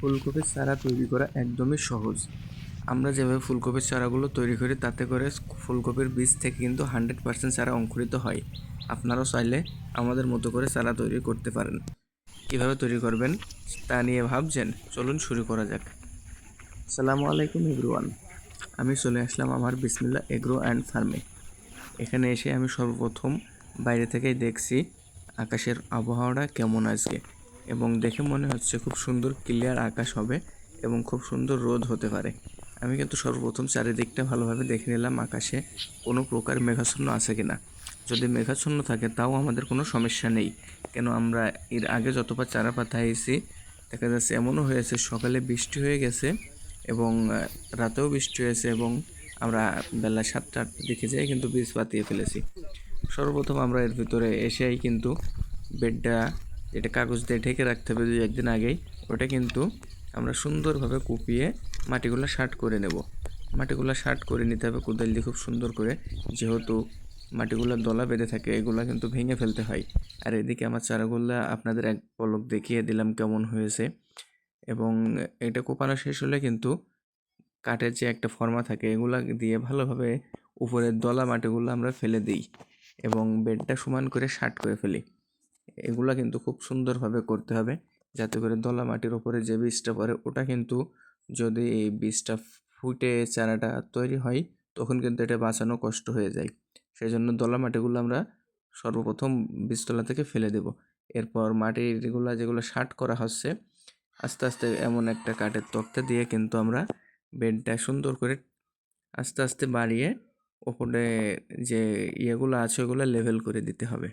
ফুলকপির চারা তৈরি করা একদমই সহজ। আমরা যেভাবে ফুলকপির চারাগুলো তৈরি করি, তাতে করে ফুলকপির বীজ থেকে কিন্তু হান্ড্রেড পার্সেন্ট চারা অঙ্কুরিত হয়। আপনারাও চাইলে আমাদের মতো করে চারা তৈরি করতে পারেন। কীভাবে তৈরি করবেন, তা নিয়ে ভাবছেন? চলুন শুরু করা যাক। সালামু আলাইকুম, এভরিওয়ান। আমি চলে আসলাম আমার বিসমিল্লা এগ্রো অ্যান্ড ফার্মে। এখানে এসে আমি সর্বপ্রথম বাইরে থেকেই দেখছি আকাশের আবহাওয়াটা কেমন আজকে। এবং দেখে মনে হচ্ছে খুব সুন্দর ক্লিয়ার আকাশ হবে এবং খুব সুন্দর রোদ হতে পারে। আমি কিন্তু সর্বপ্রথম চারিদিকটা ভালোভাবে দেখে নিলাম আকাশে কোনো প্রকার মেঘাচ্ছন্ন আছে কি না যদি মেঘাচ্ছন্ন থাকে তাও আমাদের কোনো সমস্যা নেই। কেন আমরা এর আগে যতবার চারা পাতাইছি দেখা যাচ্ছে এমনও হয়েছে, সকালে বৃষ্টি হয়ে গেছে এবং রাতেও বৃষ্টি হয়েছে এবং আমরা বেলা সাতটা আটটার দিকে যাই কিন্তু বীজ পাতিয়ে ফেলেছি। সর্বপ্রথম আমরা এর ভিতরে এসেই কিন্তু বেডটা যেটা কাগজ দিয়ে ঢেকে রাখতে হবে দুই, একদিন আগেই। ওটা কিন্তু আমরা সুন্দরভাবে কুপিয়ে মাটিগুলো শার্ট করে নেব। মাটিগুলো শার্ট করে নিতে হবে কোদাল দিয়ে খুব সুন্দর করে। যেহেতু মাটিগুলো দলা বেঁধে থাকে, এগুলো কিন্তু ভেঙে ফেলতে হয়। আর এদিকে আমার চারাগুলো আপনাদের এক পলক দেখিয়ে দিলাম কেমন হয়েছে। এবং এটা কোপানো শেষ হলে কিন্তু কাঠের যে একটা ফর্মা থাকে, এগুলা দিয়ে ভালোভাবে উপরের দলা মাটিগুলো আমরা ফেলে দিই এবং বেডটা সমান করে শার্ট করে ফেলি। এগুলা কিন্তু খুব সুন্দরভাবে করতে হবে। যাতে করে দলা মাটির ওপরে যে বীজটা পড়ে, ওটা কিন্তু যদি এই বীজটা ফুটে চারাটা তৈরি হয়, তখন কিন্তু এটা বাঁচানো কষ্ট হয়ে যায়। সেই জন্য দলা মাটিগুলো আমরা সর্বপ্রথম বীজতলা থেকে ফেলে দেব। এরপর মাটিগুলো যেগুলো শার্ট করা হচ্ছে, আস্তে আস্তে এমন একটা কাঠের তক্তা দিয়ে কিন্তু আমরা বেডটা সুন্দর করে আস্তে আস্তে বাড়িয়ে ওপরে যে ইয়েগুলো আছে, ওগুলো লেভেল করে দিতে হবে।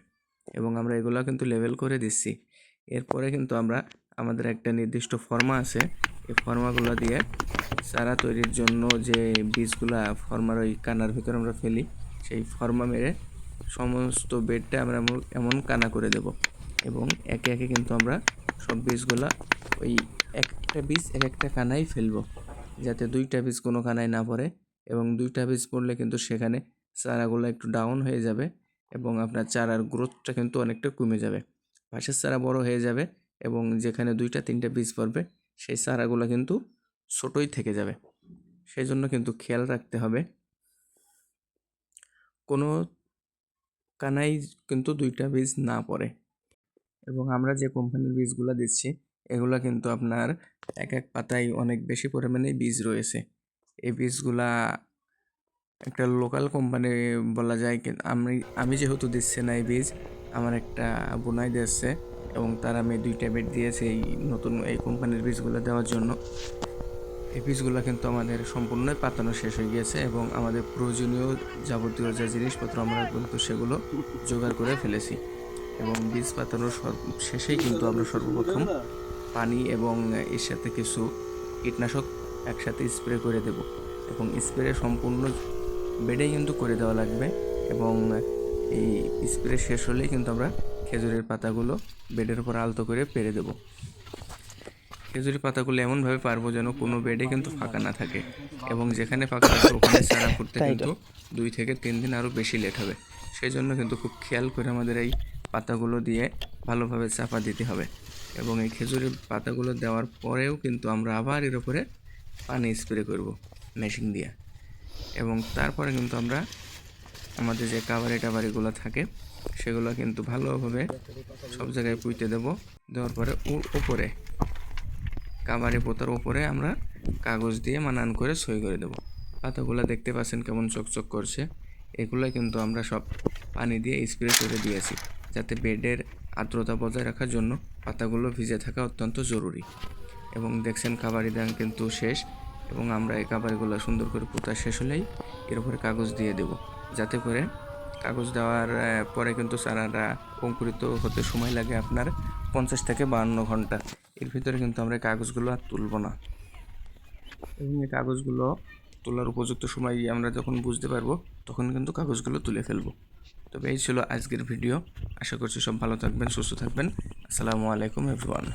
এবং আমরা এগুলো কিন্তু লেভেল করে দিচ্ছি। এরপরে কিন্তু আমরা আমাদের একটা নির্দিষ্ট ফর্মা আছে। এই ফর্মাগুলো দিয়ে চারা তৈরির জন্য যে বীজগুলা ফর্মার ওই কানার ভিতরে আমরা ফেলি, সেই ফর্মা মেরে সমস্ত বেডটা আমরা এমন- কানা করে দেব এবং একে একে কিন্তু আমরা সব বীজগুলা ওই একটা বীজ এক একটা কানাই ফেলব যাতে দুইটা বীজ কোনো কানায় না পড়ে এবং দুইটা বীজ পড়লে কিন্তু সেখানে চারাগুলো একটু ডাউন হয়ে যাবে। এবং আপনার চারার গ্রোথটা কিন্তু অনেকটা কমে যাবে। পাশের চারা বড় হয়ে যাবে এবং যেখানে দুইটা, তিনটা বীজ পড়বে, সেই চারাগুলো কিন্তু ছোটোই থেকে যাবে। সেই জন্য কিন্তু খেয়াল রাখতে হবে। কোনো কানাই কিন্তু দুইটা বীজ না পড়ে। এবং আমরা যে কোম্পানির বীজগুলো দিচ্ছি, এগুলো কিন্তু আপনার এক এক পাতায় অনেক বেশি পরিমাণে বীজ রয়েছে। এই বীজগুলা একটা লোকাল কোম্পানি বলা যায় আমি আমি যেহেতু দিচ্ছি না এই বীজ, আমার একটা বোনাই দিচ্ছে এবং তার আমি দুইটা বেড দিয়েছে এই নতুন এই কোম্পানির বীজগুলো দেওয়ার জন্য। এই বীজগুলো কিন্তু আমাদের সম্পূর্ণই পাতানো শেষ হয়ে গিয়েছে এবং আমাদের প্রয়োজনীয় যাবতীয় যে জিনিসপত্র আমরা কিন্তু সেগুলো জোগাড় করে ফেলেছি এবং বীজ পাতানোর শেষেই কিন্তু আমরা সর্বপ্রথম পানি এবং এর সাথে কিছু কীটনাশক একসাথে স্প্রে করে দেব এবং স্প্রে সম্পূর্ণ বেডেই কিন্তু করে দেওয়া লাগবে এবং এই স্প্রে শেষ হলেই কিন্তু আমরা খেজুরের পাতাগুলো বেডের উপর আলতো করে পেরে দেবো। খেজুরি পাতাগুলো এমনভাবে পারব যেন কোনো বেডে কিন্তু ফাঁকা না থাকে এবং যেখানে ফাঁকা থাকবে ওখানে চারা ফুটতে কিন্তু দুই থেকে তিন দিন আরও বেশি লেট হবে। সেই জন্য কিন্তু খুব খেয়াল করে আমাদের এই পাতাগুলো দিয়ে ভালোভাবে চাপা দিতে হবে এবং এই খেজুরের পাতাগুলো দেওয়ার পরেও কিন্তু আমরা আবার এর উপরে পানি স্প্রে করব মেশিন দিয়ে। এবং তারপরে কিন্তু আমরা আমাদের যে কাবারি টাবারিগুলো থাকে, সেগুলো কিন্তু ভালোভাবে সব জায়গায় পুঁতে দেবো। দেওয়ার পরে ওর উপরে কাবারি পোতার উপরে আমরা কাগজ দিয়ে মানান করে সই করে দেবো। পাতাগুলো দেখতে পাচ্ছেন কেমন চকচক করছে। এগুলো কিন্তু আমরা সব পানি দিয়ে স্প্রে করে দিয়েছি, যাতে বেডের আর্দ্রতা বজায় রাখার জন্য পাতাগুলো ভিজে থাকা অত্যন্ত জরুরি। এবং দেখছেন কাবারি দান কিন্তু শেষ। এবং আমরা এই কাবারিগুলো সুন্দর করে পোতা শেষ হলেই এর উপরে কাগজ দিয়ে দেব। যাতে করে কাগজ দেওয়ার পরে কিন্তু চারাটা অঙ্কুরিত হতে সময় লাগে আপনার পঞ্চাশ থেকে বাহান্ন ঘণ্টা। এর ভিতরে কিন্তু আমরা কাগজগুলো আর তুলবো না। এবং এই কাগজগুলো তোলার উপযুক্ত সময় আমরা যখন বুঝতে পারব, তখন কিন্তু কাগজগুলো তুলে ফেলব। তবে এই ছিল আজকের ভিডিও। আশা করছি সব ভালো থাকবেন, সুস্থ থাকবেন। আসসালামু আলাইকুম, এভরিওয়ান।